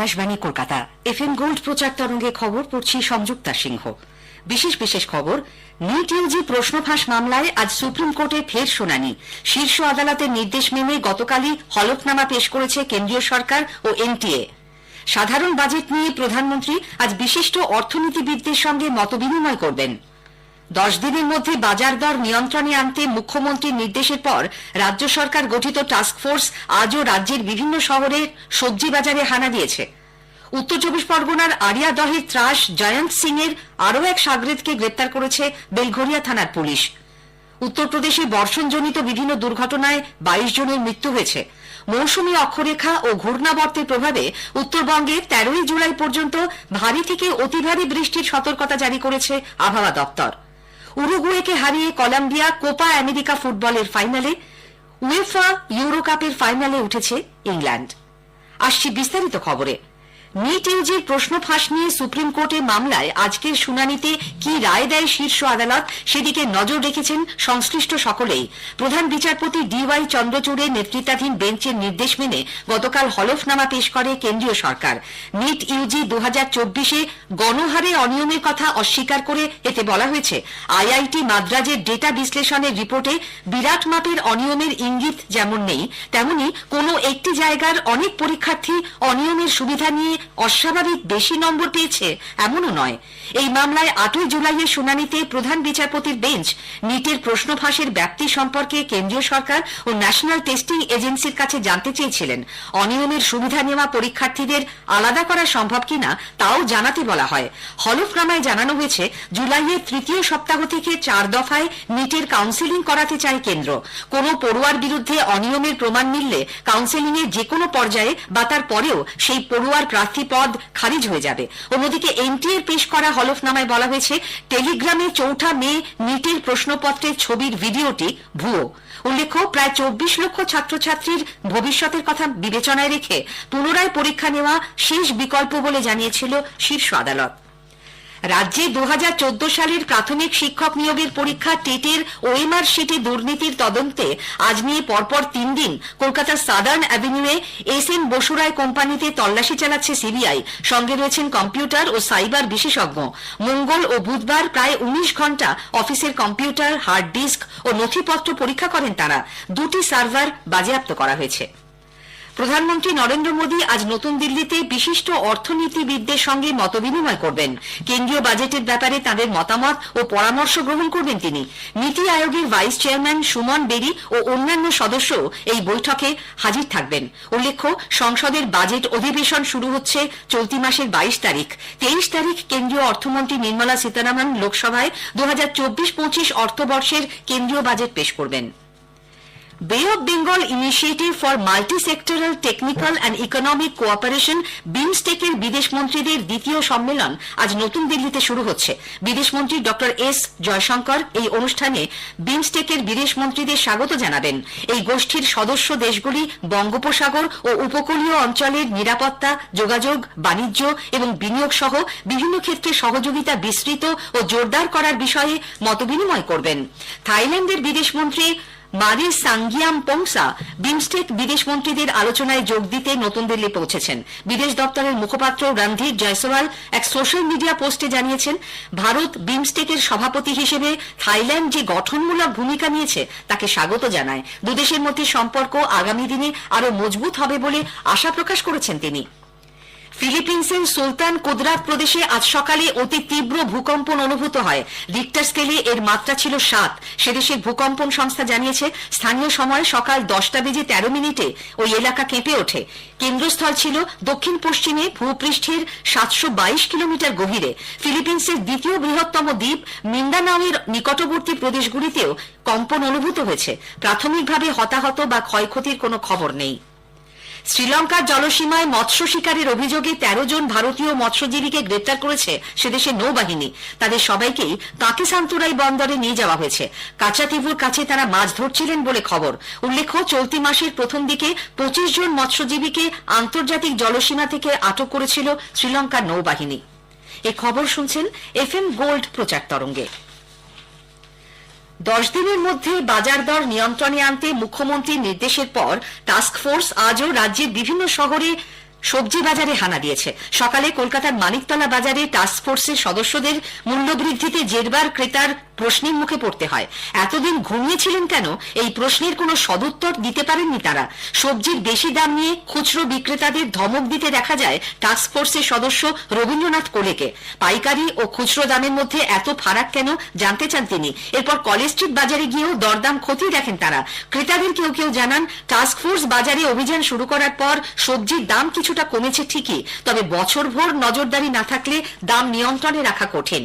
Akashvani, Kolkata. F M gold প্রচার তরঙ্গে খবর পড়ছি সংযুক্তা সিংহ। বিশেষ বিশেষ খবর নিট ইউজি প্রশ্ন ফাঁস মামলায় আজ সুপ্রিম কোর্টে ফের শুনানি। শীর্ষ আদালতের নির্দেশ মেনে গতকালই হলফনামা পেশ করেছে কেন্দ্রীয় সরকার ও এনটিএ। সাধারণ বাজেট নিয়ে প্রধানমন্ত্রী আজ বিশিষ্ট অর্থনীতিবিদদের সঙ্গে মতবিনিময় করবেন। দশ দিনের মধ্যে বাজার দর নিয়ন্ত্রণে আনতে মুখ্যমন্ত্রীর নির্দেশের পর রাজ্য সরকার গঠিত টাস্কফোর্স আজও রাজ্যের বিভিন্ন শহরে সবজি বাজারে হানা দিয়েছে। উত্তর চব্বিশ পরগনার আরিয়াদহের ত্রাস জয়ন্ত সিং এর আরও এক সাগরেদকে গ্রেপ্তার করেছে বেলঘরিয়া থানার পুলিশ। উত্তরপ্রদেশে বর্ষণজনিত বিভিন্ন দুর্ঘটনায় বাইশ জনের মৃত্যু হয়েছে। মৌসুমী অক্ষরেখা ও ঘূর্ণাবর্তের প্রভাবে উত্তরবঙ্গে তেরোই জুলাই পর্যন্ত ভারী থেকে অতিভারী বৃষ্টির সতর্কতা জারি করেছে আবহাওয়া দপ্তর। উরুগুয়েকে হারিয়ে কলম্বিয়া কোপা আমেরিকা ফুটবলের ফাইনালে, উয়েফা ইউরো কাপের ফাইনালে উঠেছে ইংল্যান্ড। আসছি বিস্তারিত খবরে। নিট ইউজির প্রশ্ন ফাঁস নিয়ে সুপ্রিম কোর্টে মামলায় আজকের শুনানিতে কি রায় দেয় শীর্ষ আদালত সেদিকে নজর রেখেছেন সংশ্লিষ্ট সকলেই। প্রধান বিচারপতি ডিওয়াই চন্দ্রচূড়ের নেতৃত্বাধীন বেঞ্চের নির্দেশ মেনে গতকাল হলফনামা পেশ করে কেন্দ্রীয় সরকার। নিট ইউজি দু হাজার চব্বিশে গণহারে অনিয়মের কথা অস্বীকার করে এতে বলা হয়েছে, আইআইটি মাদ্রাজের ডেটা বিশ্লেষণের রিপোর্টে বিরাট মাপের অনিয়মের ইঙ্গিত যেমন নেই, তেমনি কোনো একটি জায়গার অনেক পরীক্ষার্থী অনিয়মের সুবিধা নিয়ে অস্বাভাবিক বেশি নম্বর পেয়েছে, এমনও নয়। এই মামলায় আটই জুলাইয়ের শুনানিতে প্রধান বিচারপতির বেঞ্চ নিটের প্রশ্ন ফাঁসের ব্যাপ্তি সম্পর্কে কেন্দ্রীয় সরকার ও ন্যাশনাল টেস্টিং এজেন্সির কাছে জানতে চেয়েছিলেন। অনিয়মের সুবিধা নেওয়া পরীক্ষার্থীদের আলাদা করা সম্ভব কিনা তাও জানাতে বলা হয়। হলফনামায় জানানো হয়েছে, জুলাইয়ের তৃতীয় সপ্তাহ থেকে চার দফায় নিটের কাউন্সেলিং করাতে চায় কেন্দ্র। কোন পড়ুয়ার বিরুদ্ধে অনিয়মের প্রমাণ মিললে কাউন্সেলিং এর যে কোনো পর্যায়ে বা তার পরেও সেই পড়ুয়ার প্রার্থী পদ খারিজ হয়ে যাবে। অন্যদিকে এনটিএর পেশ করা হলফনামায় বলা হয়েছে, টেলিগ্রামে চৌঠা মে নিটের প্রশ্নপত্রের ছবির ভিডিওটি ভুয়ো। উল্লেখ্য, প্রায় চব্বিশ লক্ষ ছাত্রছাত্রীর ভবিষ্যতের কথা বিবেচনায় রেখে পুনরায় পরীক্ষা নেওয়া শেষ বিকল্প বলে জানিয়েছিল শীর্ষ আদালত। রাজ্যে দু হাজার চৌদ্দ সালের প্রাথমিক শিক্ষক নিয়োগের পরীক্ষা টেটের ওএমআর শিটে দুর্নীতির তদন্তে। আজ নিয়ে পরপর তিন দিন কলকাতার সাদার্ন অ্যাভিনিউয়ে এস এন বসুরায় কোম্পানিতে তল্লাশি চালাচ্ছে সিবিআই। সঙ্গে রয়েছেন কম্পিউটার ও সাইবার বিশেষজ্ঞ। মঙ্গল ও বুধবার প্রায় উনিশ ঘণ্টা অফিসের কম্পিউটার, হার্ড ডিস্ক ও নথিপত্র পরীক্ষা করেন তারা। দুটি সার্ভার বাজেয়াপ্ত করা হয়েছে। প্রধানমন্ত্রী নরেন্দ্র মোদী আজ নতুন দিল্লিতে বিশিষ্ট অর্থনীতিবিদদের সঙ্গে মতবিনিময় করবেন। কেন্দ্রীয় বাজেটের ব্যাপারে তাদের মতামত ও পরামর্শ গ্রহণ করবেন তিনি। নীতি আয়োগের ভাইস চেয়ারম্যান সুমন বেরি ও অন্যান্য সদস্য এই বৈঠকে হাজির থাকবেন। উল্লেখ্য, সংসদের বাজেট অধিবেশন শুরু হচ্ছে চলতি মাসের বাইশ তারিখ। তেইশ তারিখ কেন্দ্রীয় অর্থমন্ত্রী নির্মলা সীতারামন লোকসভায় দু হাজার চব্বিশ পঁচিশ অর্থবর্ষের কেন্দ্রীয় বাজেট পেশ করবেন। Bay of Bengal initiative for multi sectoral technical and economic cooperation বিমস্টেকের বিদেশ মন্ত্রীদের দ্বিতীয় সম্মেলন আজ নতুন দিল্লিতে শুরু হচ্ছে। বিদেশমন্ত্রী ড এস জয়শঙ্কর এই অনুষ্ঠানে বিমস্টেকের বিদেশ মন্ত্রীদের স্বাগত জানাবেন। এই গোষ্ঠীর সদস্য দেশগুলি বঙ্গোপসাগর ও উপকূলীয় অঞ্চলের নিরাপত্তা, যোগাযোগ, বাণিজ্য এবং বিনিয়োগ সহ বিভিন্ন ক্ষেত্রে সহযোগিতা বিস্তৃত ও জোরদার করার বিষয়ে মতবিনিময় করবেন। থাইল্যান্ডের বিদেশমন্ত্রী মারি সাঙ্গিয়াম পোংসা বিমস্টেক বিদেশ মন্ত্রীদের আলোচনায় যোগ দিতে নতুন দিল্লি পৌঁছেছেন। বিদেশ দপ্তরের মুখপাত্র রণধীর জয়সওয়াল এক সোশ্যাল মিডিয়া পোস্টে জানিয়েছেন, ভারত বিমস্টেকের সভাপতি হিসেবে থাইল্যান্ড যে গঠনমূলক ভূমিকা নিয়েছে তাকে স্বাগত জানায়। দুদেশের মধ্যে সম্পর্ক আগামী দিনে আরও মজবুত হবে বলে আশা প্রকাশ করেছেন তিনি। ফিলিপিন্সের সুলতান কুদরাত প্রদেশে আজ সকালে অতি তীব্র ভূকম্পন অনুভূত হয়। রিক্টার স্কেলে এর মাত্রা ছিল সাত। সেদেশের ভূকম্পন সংস্থা জানিয়েছে, স্থানীয় সময় সকাল দশটা বেজে তেরো মিনিটে ওই এলাকা কেঁপে ওঠে। কেন্দ্রস্থল ছিল দক্ষিণ পশ্চিমে ভূপৃষ্ঠের সাতশো বাইশ কিলোমিটার গভীরে। ফিলিপিন্সের দ্বিতীয় বৃহত্তম দ্বীপ মিন্দানাওয়ের নিকটবর্তী প্রদেশগুলিতেও কম্পন অনুভূত হয়েছে। প্রাথমিকভাবে হতাহত বা ক্ষয়ক্ষতির কোনো খবর নেই। শ্রীলঙ্কার জলসীমায় মৎস্য শিকারের অভিযোগে তেরো জন ভারতীয় মৎস্যজীবীকে গ্রেপ্তার করেছে সেদেশের নৌবাহিনী। তাদের সবাইকেই কাকিসান্তুরাই বন্দরে নিয়ে যাওয়া হয়েছে। কাচাতিভুর কাছে তারা মাছ ধরছিলেন বলে খবর। উল্লেখ্য, চলতি মাসের প্রথম দিকে পঁচিশ জন মৎস্যজীবীকে আন্তর্জাতিক জলসীমা থেকে আটক করেছিল শ্রীলঙ্কার নৌবাহিনী। এ খবর শুনছেন এফ এম গোল্ড প্রচার তরঙ্গে। দশ দিনের মধ্যে বাজার দর নিয়ন্ত্রণে আনতে মুখ্যমন্ত্রীর নির্দেশের পর টাস্কফোর্স আজও রাজ্যের বিভিন্ন শহরে সবজি বাজারে হানা দিয়েছে। সকালে কলকাতার মানিকতলা বাজারে টাস্ক ফোর্সের সদস্যদের মূল্যবৃদ্ধিতে জেরবার ক্রেতার প্রশ্নের মুখে পড়তে হয়। এতদিন ঘুমিয়েছিলেন কেন? এই প্রশ্নের কোনো সদুত্তর দিতে পারেননি তারা। সবজির বেশি দাম নিয়ে খুচরো বিক্রেতাদের ধমক দিতে দেখা যায় টাস্ক ফোর্সের সদস্য রবীন্দ্রনাথ কোলেকে। পাইকারি ও খুচরো দামের মধ্যে এত ফারাক কেন? জানতে চান তিনি। এরপর কলেজ স্ট্রিট বাজারে গিয়েও দরদাম খতিয়ে দেখেন তারা। ক্রেতাদের কেউ কেউ জানান টাস্ক ফোর্স বাজারে অভিযান শুরু করার পর সবজির দাম কিছুটা কমেছে ঠিকই, তবে বছরভর নজরদারি না থাকলে দাম নিয়ন্ত্রণে রাখা কঠিন।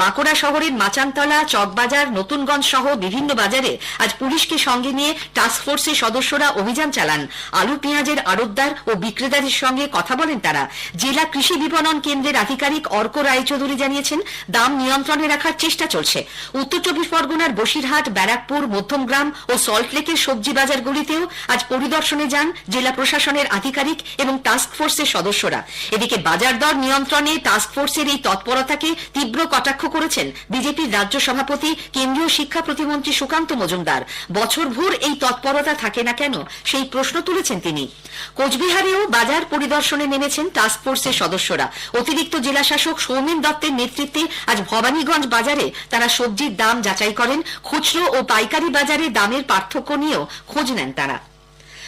বাঁকুড়া শহরের মাচানতলা চকবাজার, নতুনগঞ্জ সহ বিভিন্ন বাজারে আজ পুলিশকে সঙ্গে নিয়ে টাস্ক ফোর্সের সদস্যরা অভিযান চালান। আলু, পেঁয়াজের আড়তদার ও বিক্রেতাদের সঙ্গে কথা বলেন তারা। জেলা কৃষি বিপণন কেন্দ্রের আধিকারিক অর্ক রায়চৌধুরী জানিয়েছেন, দাম নিয়ন্ত্রণে রাখার চেষ্টা চলছে। উত্তর চব্বিশ পরগনার বসিরহাট, ব্যারাকপুর, মধ্যমগ্রাম ও সল্টলেকের সবজি বাজারগুলিতেও আজ পরিদর্শনে যান জেলা প্রশাসনের আধিকারিক এবং টাস্ক ফোর্সের সদস্যরা। এদিকে বাজার দর নিয়ন্ত্রণে টাস্ক ফোর্সের এই তৎপরতাকে তীব্র কটাক্ষ করেছেন বিজেপির রাজ্য সভাপতি কেন্দ্রীয় শিক্ষা প্রতিমন্ত্রী সুকান্ত মজুমদার। বছরভর এই তৎপরতা থাকে না কেন, সেই প্রশ্ন তুলেছেন তিনি। কোচবিহারেও বাজার পরিদর্শনে নেমেছেন টাস্ক ফোর্সের সদস্যরা। অতিরিক্ত জেলাশাসক সৌমেন দত্তের নেতৃত্বে আজ ভবানীগঞ্জ বাজারে তারা সবজির দাম যাচাই করেন। খুচরো ও পাইকারি বাজারে দামের পার্থক্য নিয়েও খোঁজ নেন তারা।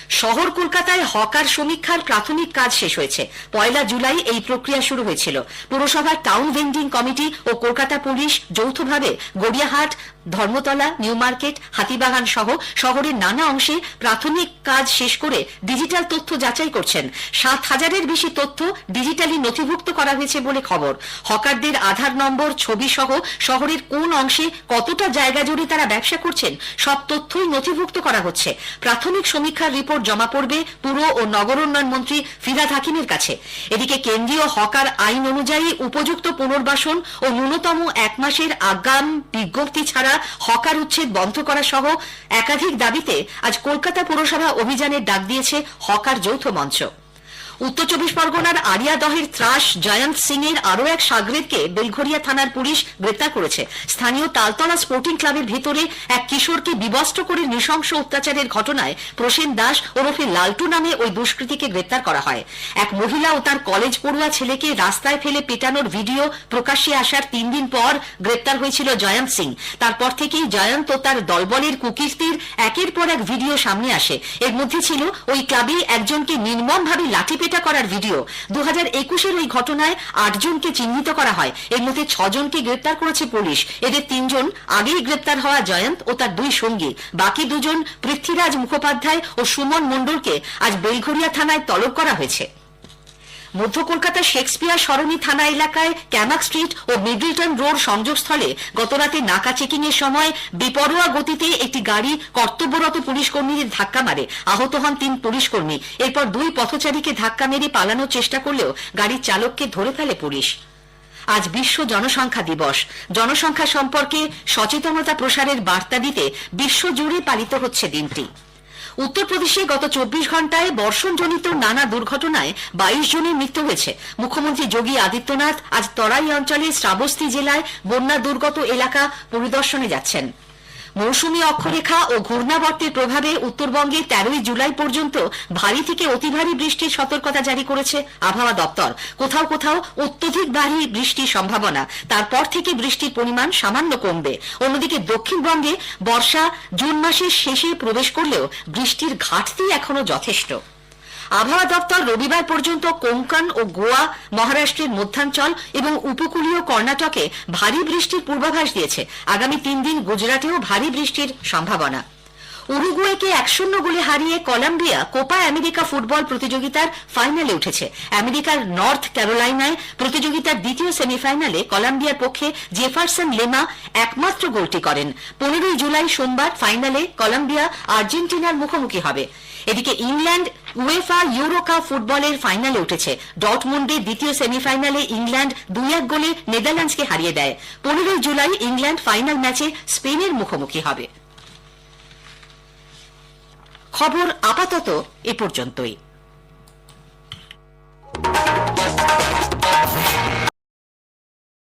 শহর কলকাতায় হকার সমীক্ষার প্রাথমিক কাজ শেষ হয়েছে। পয়লা জুলাই এই প্রক্রিয়া শুরু হয়েছিল। পুরসভার টাউন ভেন্ডিং কমিটি ও কলকাতা পুলিশ যৌথভাবে গড়িয়াহাট ধর্মতলা, নিউ মার্কেট, হাতিবাগান সহ শহরের নানা অংশে প্রাথমিক কাজ শেষ করে ডিজিটাল তথ্য যাচাই করছেন। সাত হাজারের বেশি তথ্য ডিজিটালি নথিভুক্ত করা হয়েছে বলে খবর। হকারদের আধার নম্বর, ছবি সহ শহরের কোন অংশে কতটা জায়গা জুড়ে তারা ব্যবসা করছেন, সব তথ্যই নথিভুক্ত করা হচ্ছে। প্রাথমিক সমীক্ষার রিপোর্ট জমা পড়বে পুর ও নগর উন্নয়ন মন্ত্রী ফিরাদ হাকিমের কাছে। এদিকে কেন্দ্রীয় হকার আইন অনুযায়ী উপযুক্ত পুনর্বাসন ও ন্যূনতম এক মাসের আগাম বিজ্ঞপ্তি ছাড়া হকার উচ্ছেদ বন্ধ করা সহ একাধিক দাবিতে আজ কলকাতা পুরসভা অভিযানের ডাক দিয়েছে হকার যৌথ মঞ্চ। উত্তর চব্বিশ পরগনার আরিয়াদহের ত্রাস জয়ন্ত সিং এর আরও এক সাগরেদকে বেলঘরিয়া থানার পুলিশ গ্রেপ্তার করেছে। স্থানীয় তালতলা স্পোর্টিং ক্লাবের ভেতরে এক কিশোরকে বিবস্ত্র করে নৃশংস অত্যাচারের ঘটনায় প্রসেন দাস ওরফে লালটু নামে ওই দুষ্কৃতীকে গ্রেপ্তার করা হয়। এক মহিলা ও তার কলেজ পড়ুয়া ছেলেকে রাস্তায় ফেলে পেটানোর ভিডিও প্রকাশ্যে আসার তিন দিন পর গ্রেপ্তার হয়েছিল জয়ন্ত সিং। তারপর থেকেই জয়ন্ত ও তার দলবলের কুকীর্তির একের পর এক ভিডিও সামনে আসে। এর মধ্যে ছিল ওই ক্লাবে একজনকে নির্মমভাবে লাঠি পেটা করার ভিডিও দু হাজার একুশের ওই ঘটনায় আটজনকে চিহ্নিত করা হয়। এর মধ্যে ছজনকে গ্রেপ্তার করেছে পুলিশ। এদের তিনজন আগেই গ্রেপ্তার হওয়া জয়ন্ত ও তার দুই সঙ্গী। বাকি দুজন পৃথ্বীরাজ মুখোপাধ্যায় ও সুমন মণ্ডলকে আজ বেলঘরিয়া থানায় তলব করা হয়েছে। মধ্য কলকাতার শেক্সপিয়ার সরণি থানা এলাকায় ক্যামাক স্ট্রিট ও মিডলটন রোড সংযোগস্থলে গতরাতে নাকা চেকিং এর সময় বেপরোয়া গতিতে একটি গাড়ি কর্তব্যরত পুলিশ কর্মীদের ধাক্কা মারে। আহত হন তিন পুলিশ কর্মী এরপর দুই পথচারীকে ধাক্কা মেরে পালানোর চেষ্টা করলেও গাড়ির চালককে ধরে ফেলে পুলিশ। আজ বিশ্ব জনসংখ্যা দিবস। জনসংখ্যা সম্পর্কে সচেতনতা প্রসারের বার্তা দিতে বিশ্বজুড়ে পালিত হচ্ছে দিনটি। উত্তরপ্রদেশে গত চব্বিশ ঘন্টায় বর্ষণজনিত নানা দুর্ঘটনায় বাইশ জনের মৃত্যু হয়েছে। মুখ্যমন্ত্রী যোগী আদিত্যনাথ আজ তরাই অঞ্চলের শ্রাবস্তি জেলায় বন্যা দুর্গত এলাকা পরিদর্শনে যাচ্ছেন। মৌসুমী অক্ষরেখা ও ঘূর্ণাবর্তের প্রভাবে উত্তরবঙ্গে তেরোই জুলাই পর্যন্ত ভারী থেকে অতি ভারী বৃষ্টির সতর্কতা জারি করেছে আবহাওয়া দপ্তর। কোথাও কোথাও অত্যধিক ভারী বৃষ্টির সম্ভাবনা। তারপর থেকে বৃষ্টির পরিমাণ সামান্য কমবে। অন্যদিকে দক্ষিণবঙ্গে বর্ষা জুন মাসের শেষে প্রবেশ করলেও বৃষ্টির ঘাটতি এখনও যথেষ্ট। আবহাওয়া দপ্তর রবিবার পর্যন্ত কোঙ্কন ও গোয়া, মহারাষ্ট্রের মধ্যাঞ্চল এবং উপকূলীয় কর্ণাটকে ভারী বৃষ্টির পূর্বাভাস দিয়েছে। আগামী তিন দিন গুজরাটেও ভারী বৃষ্টির সম্ভাবনা। উরুগুয়েকে এক শূন্য গোলে হারিয়ে কলম্বিয়া কোপা আমেরিকা ফুটবল প্রতিযোগিতার ফাইনালে উঠেছে। আমেরিকার নর্থ ক্যারোলাইনায় প্রতিযোগিতার দ্বিতীয় সেমিফাইনালে কলম্বিয়ার পক্ষে জেফারসন লেমা একমাত্র গোলটি করেন। পনেরোই জুলাই সোমবার ফাইনালে কলম্বিয়া আর্জেন্টিনার মুখোমুখি হবে। এদিকে ইংল্যান্ড উয়েফা ইউরো কাপ ফুটবলের ফাইনালে উঠেছে। ডটমুন্ডে দ্বিতীয় সেমিফাইনালে ইংল্যান্ড দুই এক গোলে নেদারল্যান্ডসকে হারিয়ে দেয়। পনেরোই জুলাই ইংল্যান্ড ফাইনাল ম্যাচে স্পেনের মুখোমুখি হবে। খবর আপাতত এ পর্যন্তই।